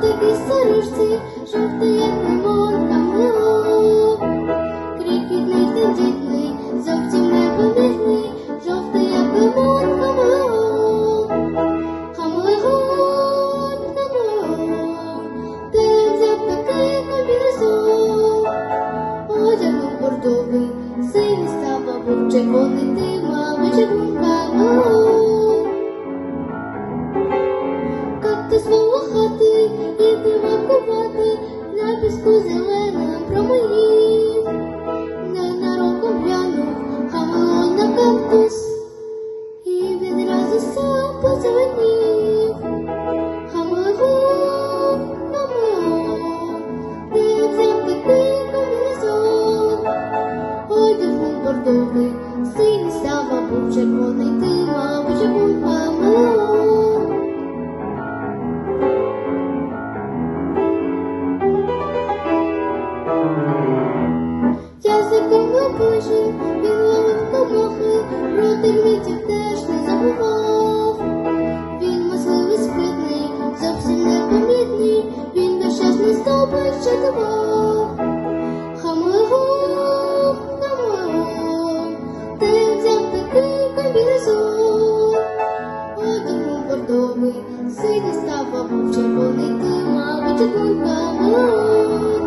такій сорочці, жовтий, як лимон, камило, крихітний ти дітний, зовсім не помітний, жовтий, як лимон, камило, хамелеон, хамелеон, ти взяв такий комбінезон, одягнув бордовий, синій став, мабуть, червоний ти, мами, червоний камелеон. Как ти свого і купати на піску зеленим промиїв, не нароком глянув, хамелеон на кактус, і відразу сам позеленів. Хамелеон, хамелеон, ти взявки пиком гризон, одягнув бордовий, синій став або червоний ти. Песиками божий, він ловив комахи, проти митів теж не забував. Він мисливий спитний, зовсім непомітний, він нещасний здобич ще давав. Хамелеон, хамелеон, ти взяв такий комбінезон. Одягнув бордовий, став або червоний, ти, мабуть, одним хамелеон.